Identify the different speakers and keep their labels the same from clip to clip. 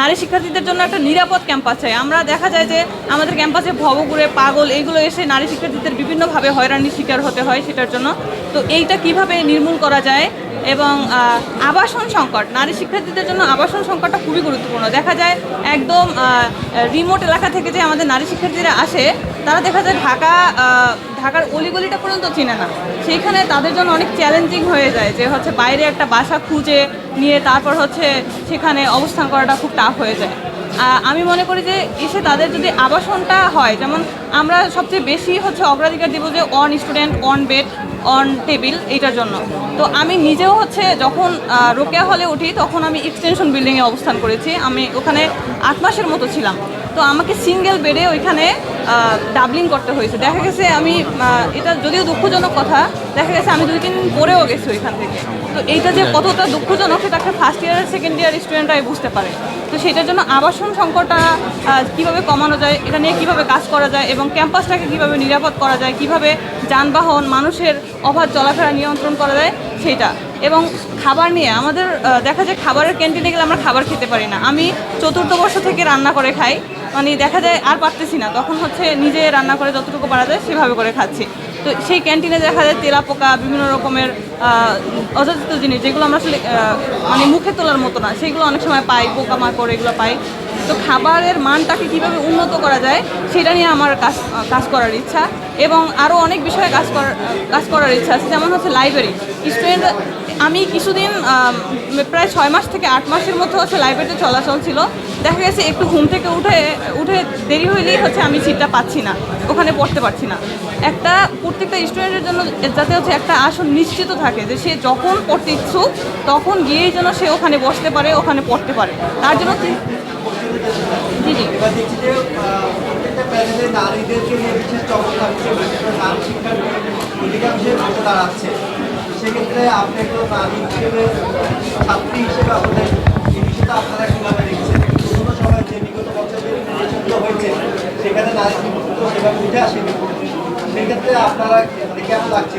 Speaker 1: নারী শিক্ষার্থীদের জন্য একটা নিরাপদ ক্যাম্পাস চাই। আমরা দেখা যায় যে আমাদের ক্যাম্পাসে ভবগুড়ে পাগল, এগুলো এসে নারী শিক্ষার্থীদের বিভিন্নভাবে হয়রানির শিকার হতে হয় সেটার জন্য। তো এইটা কীভাবে নির্মূল করা যায় এবং আবাসন সংকট, নারী শিক্ষার্থীদের জন্য আবাসন সংকটটা খুবই গুরুত্বপূর্ণ। দেখা যায় একদম রিমোট এলাকা থেকে যে আমাদের নারী শিক্ষার্থীরা আসে তারা দেখা যায় ঢাকা ঢাকার অলিগলিটা পর্যন্ত চিনে না। সেইখানে তাদের জন্য অনেক চ্যালেঞ্জিং হয়ে যায় যে হচ্ছে বাইরে একটা বাসা খুঁজে নিয়ে তারপর হচ্ছে সেখানে অবস্থান করাটা খুব টাফ হয়ে যায়। আমি মনে করি যে এসে তাদের যদি আবাসনটা হয়, যেমন আমরা সবচেয়ে বেশি হচ্ছে অগ্রাধিকার দিব যে on student on bed on table এইটার জন্য। তো আমি নিজেও হচ্ছে যখন রোকেয়া হলে উঠি, তখন আমি এক্সটেনশন বিল্ডিংয়ে অবস্থান করেছি। আমি ওখানে আট মাসের মতো ছিলাম। তো আমাকে সিঙ্গেল বেডে ওইখানে ডাবলিং করতে হয়েছে। দেখা গেছে আমি এটা যদিও দুঃখজনক কথা, দেখা গেছে আমি দুই তিন পরেও গেছি ওইখান থেকে। তো এইটা যে কতটা দুঃখজনক, সেটা একটা ফার্স্ট ইয়ার সেকেন্ড ইয়ার স্টুডেন্টরাই বুঝতে পারে। তো সেটার জন্য আবাসন সংকটটা কীভাবে কমানো যায়, এটা নিয়ে কীভাবে কাজ করা যায় এবং ক্যাম্পাসটাকে কীভাবে নিরাপদ করা যায়, কীভাবে যানবাহন, মানুষের অবাধ চলাফেরা নিয়ন্ত্রণ করা যায় সেটা এবং খাবার নিয়ে আমাদের দেখা যায় খাবারের ক্যান্টিনে গেলে আমরা খাবার খেতে পারি না। আমি চতুর্থ বর্ষ থেকে রান্না করে খাই। মানে দেখা যায় আর পারতেছি না। তখন হচ্ছে নিজে রান্না করে যতটুকু পারা যায় সেভাবে করে খাচ্ছি। তো সেই ক্যান্টিনে দেখা যায় তেলা পোকা, বিভিন্ন রকমের অযাচিত জিনিস যেগুলো আমরা আসলে মানে মুখে তোলার মতো না, সেগুলো অনেক সময় পাই পোকা মাকড় এগুলো পাই। তো খাবারের মানটাকে কীভাবে উন্নত করা যায়, সেটা নিয়ে আমার কাজ কাজ করার ইচ্ছা এবং আরও অনেক বিষয়ে কাজ করার কাজ করার ইচ্ছা আছে। যেমন হচ্ছে লাইব্রেরি স্টুডেন্ট আমি কিছুদিন প্রায় ছয় মাস থেকে আট মাসের মধ্যে হচ্ছে লাইব্রেরিতে চলাচল ছিল। দেখা গেছে একটু ঘুম থেকে উঠে উঠে দেরি হইলেই হচ্ছে আমি সিটটা পাচ্ছি না, ওখানে পড়তে পারছি না। একটা, প্রত্যেকটা স্টুডেন্টের জন্য যাতে হচ্ছে একটা আসন নিশ্চিত থাকে যে সে যখন পড়তে ইচ্ছুক, তখন গিয়েই যেন সে ওখানে বসতে পারে, ওখানে পড়তে পারে। তার জন্য
Speaker 2: এবার দেখছি যে প্রত্যেকটা প্যানেলে বিশেষ থাকছে নারী শিক্ষার দাঁড়াচ্ছে সেক্ষেত্রে আপনি নারী হিসেবে ছাত্রী হিসেবে আপনাদের এই বিষয়টা আপনারা কীভাবে দেখছেন বিভিন্ন সময় যে বিগত বছরের নির্বাচনগুলো হয়েছে সেখানে নারী সেভাবে উঠে আসেনি সেক্ষেত্রে আপনারা মানে কেমন লাগছে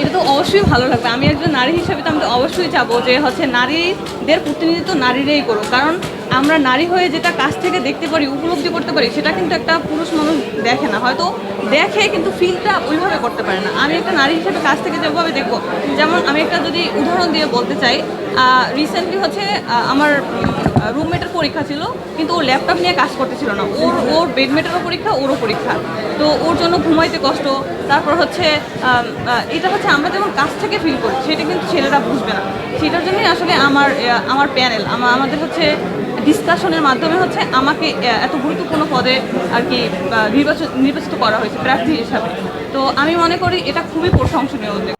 Speaker 1: এটা তো অবশ্যই ভালো লাগবে। আমি একজন নারী হিসেবে তো আমি তো অবশ্যই চাবো যে হচ্ছে নারীদের প্রতিনিধিত্ব নারীরাই করুক। কারণ আমরা নারী হয়ে যেটা কাছ থেকে দেখতে পারি, উপলব্ধি করতে পারি, সেটা কিন্তু একটা পুরুষ মানুষ দেখে না। হয়তো দেখে কিন্তু ফিলটা ওইভাবে করতে পারে না। আমি একটা নারী হিসেবে কাছ থেকে যেভাবে দেখব, যেমন আমি একটা যদি উদাহরণ দিয়ে বলতে চাই রিসেন্টলি হচ্ছে আমার রুমমেটের পরীক্ষা ছিল, কিন্তু ও ল্যাপটপ নিয়ে কাজ করতেছিল না। ওর ওর বেডমেটেরও পরীক্ষা, ওরও পরীক্ষা। তো ওর জন্য ঘুমাইতে কষ্ট, তারপর হচ্ছে এটা হচ্ছে আমরা যেমন কাছ থেকে ফিল করি, সেটা কিন্তু ছেলেরা বুঝবে না। সেটার জন্যই আসলে আমার আমার প্যানেল আমাদের হচ্ছে ডিসকাশনের মাধ্যমে হচ্ছে আমাকে এত গুরুত্বপূর্ণ পদে আর কি নির্বাচন, নির্বাচিত করা হয়েছে প্রার্থী হিসাবে। তো আমি মনে করি এটা খুবই প্রশংসনীয় উদ্যোগ।